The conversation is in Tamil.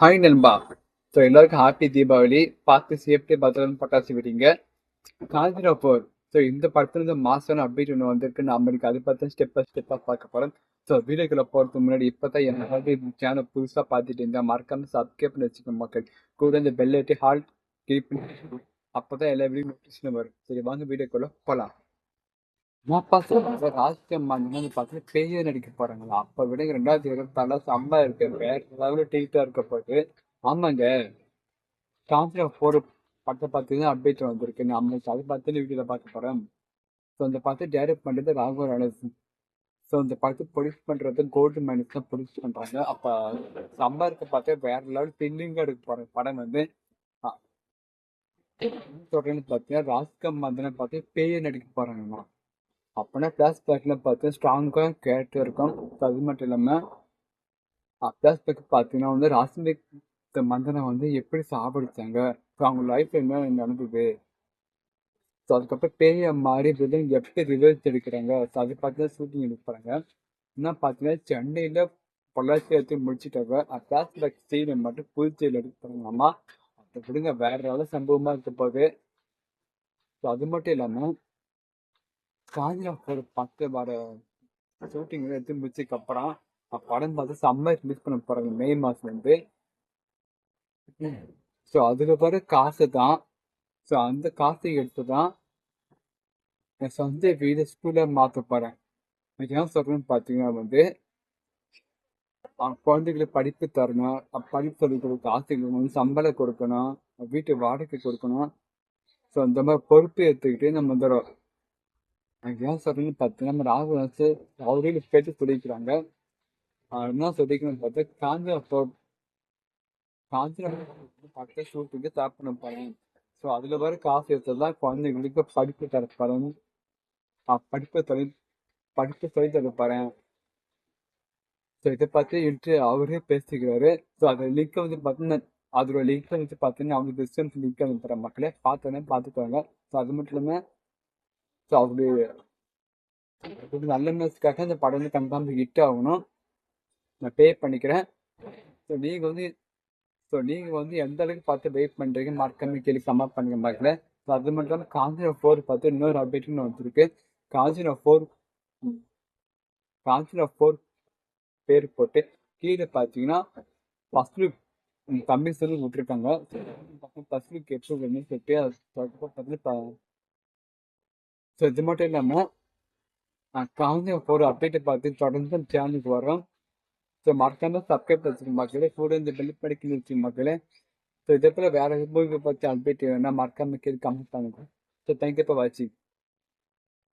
ஹாய் நண்பா ஸோ எல்லாருக்கும் ஹாப்பி தீபாவளி பார்த்து சேஃப்டி பத்திரம் பட்டாசு விடுங்க. காஞ்சிரா போர் ஸோ இந்த படத்துல இருந்து மாசம் அப்டேட் ஒன்று வந்திருக்கு. நம்ம இன்னைக்கு அதை பார்த்து ஸ்டெப் பை ஸ்டெப்பாக பார்க்க போகிறோம் ஸோ வீடியோக்குள்ள போகிறதுக்கு முன்னாடி இப்போ தான் என்ன சேனல் புதுசாக பார்த்துட்டு இருந்தால் மறக்காம சப்ஸ்கிரைப் பண்ணி வச்சுக்கோங்க மக்கள். கூட இந்த பெல் ஐட்டி ஹால் கிளிக் பண்ணி அப்போ தான் எல்லா வீடியோ நோட்டிஃபிகேஷன் வரும். சரி வாங்க வீடியோக்குள்ள போகலாம் நான் பார்த்து ராஜ்கம்மா அந்த பார்த்து பேய நடிக்க போறாங்களா? அப்ப விட ரெண்டாயிரத்தி இருபத்தாறுல செம்ம இருக்கு. வேற லெவலில் டீட்டா இருக்க போது ஆமாங்க. காஞ்சிரா போர் படத்தை பார்த்து தான் அப்டேட் வந்திருக்கு. நம்ம அதை பார்த்து வீடியோல பார்க்க போறோம் ஸோ அந்த பார்த்து டைரக்ட் பண்றது ராகவ ரணேசன் ஸோ இந்த படத்தை ப்ரொடியூஸ் பண்ணுறது கோல்டு மைனஸ் தான் ப்ரொடியூஸ் பண்ணுறாங்க அப்போ செம்ம இருக்க பார்த்தா. வேற லெவல் த்ரில்லிங்கா எடுக்க போற படம் வந்து. ஆ, சொல்றேன்னு பார்த்தீங்கன்னா ராஜ்கம் மந்தனை பார்த்து பேய நடிக்க போறாங்கம்மா அப்போனா ஃப்ளாஷ் பேக்கில் பார்த்து ஸ்ட்ராங்காக கேரக்டர் இருக்கும். அது மட்டும் இல்லாமல் ஃப்ளாஷ் பேக் பார்த்தீங்கன்னா வந்து ராசிமிக் மந்தனை வந்து எப்படி சாப்பிடுச்சாங்க? ஸோ அவங்க லைஃப் என்ன நடந்தது? ஸோ அதுக்கப்புறம் பெரிய மாதிரி வில்லன் எப்படி ரிவர்ஸ் எடுக்கிறாங்க? ஸோ அது பார்த்து ஷூட்டிங் எடுப்பாங்க என்ன பார்த்தீங்கன்னா சென்னையில் பொள்ளாச்சி எடுத்து முடிச்சிட்டாங்க. ஃப்ளாஷ் பேக் சீனை மட்டும் புதுச்சேரியில் எடுப்பாங்கம்மா அதை விடுங்க வேற ஏதாவது சம்பவமாக இருக்க போகுது. ஸோ அது மட்டும் இல்லாமல் காஞ்சிரா பத்து வர ஷூட்டிங் எடுத்து முடிச்சதுக்கு அப்புறம் படம் பார்த்து சம்மர் ரிலீஸ் பண்ண போறாங்க. மே மாசம் வந்து. ஸோ அதுக்கு வர காசு தான். ஸோ அந்த காசை எடுத்து தான் என் சொந்த வீடு ஸ்கூலில் மாற்ற போறேன். ஏன் சொல்றேன்னு பார்த்தீங்கன்னா வந்து குழந்தைகளுக்கு படிப்பு தரணும். படிப்பு சொல்லி கொடுக்க ஆசிரியர்களுக்கு வந்து சம்பளம் கொடுக்கணும். வீட்டு வாடகை கொடுக்கணும். ஸோ இந்த மாதிரி பொறுப்பு எடுத்துக்கிட்டு நம்ம வந்துடும் ஏன் சொல்றேன்னு பார்த்தீங்கன்னா நம்ம ராகுல் வந்து அவரே கேட்டு சொல்லிக்கிறாங்க. ஆஹ் என்ன சொல்லிக்கணும்னு பார்த்தா காஞ்சிரா போர் காஞ்சிரா பக்கத்து ஷூட்டுக்கு ஸ்டார்ட் பண்ண போறேன் ஸோ அதில் வர காசு எடுத்து தான் குழந்தைங்களுக்கு படிப்பு தர படிப்பை தொலை படிப்பை படிப்பு சொல்லி தரப்பறேன் ஸோ இதை பார்த்து இன்று அவரே பேசிக்கிறாரு. ஸோ அந்த லிங்க் வந்து பார்த்தீங்கன்னா அதோட லிங்க் வந்து பார்த்தீங்கன்னா அவங்க டிஸ்டன்ஸ் லிங்க் அனுப்புகிற மக்களே. பார்த்தோன்னே பார்த்துக்குவாங்க ஸோ அது மட்டும் இல்லாமல் ஸோ அவருடைய ஒரு நல்ல நியூஸ்க்காக இந்த படம் வந்து கன்ஃபார்ம் ஹிட் ஆகணும் நான் பே பண்ணிக்கிறேன் ஸோ நீங்கள் வந்து ஸோ நீங்கள் வந்து எந்த அளவுக்கு பார்த்து வெயிட் பண்ணுறீங்க மறக்காம கேள்வி கமெண்ட் பண்ணுங்க மக்களே ஸோ அது மட்டும் இல்லாமல் காஞ்சினா ஃபோர் பார்த்து இன்னொரு அப்டேட்னு வந்துருக்கு காஞ்சினா ஃபோர் காஞ்சினா ஃபோர் பேர் போட்டு கீழே பார்த்தீங்கன்னா ஃபர்ஸ்ட் லுக் தம்பி சொல்லி விட்டுருக்காங்க ஃபர்ஸ்ட் லுக் எப்படி வேணும்னு சொல்லிட்டு அது பார்த்து ஸோ இது மட்டும் இல்லாமல் காஞ்சிரா ஃபோர் அப்டேட்டை பார்த்து தொடர்ந்து சேனலுக்கு வரோம் ஸோ மறக்காம சப்ஸ்கிரைப் வச்சுக்க மக்களே கூட இந்த பெல் படிக்க வச்சுக்க மக்களே. ஸோ இதே போல் வேறு மூவி பற்றி அப்டேட் வேணால் மறக்காம கேட்டு கமெண்ட் பண்ணுங்க. ஸோ தேங்க்யூ ஃபார் வாட்சிங்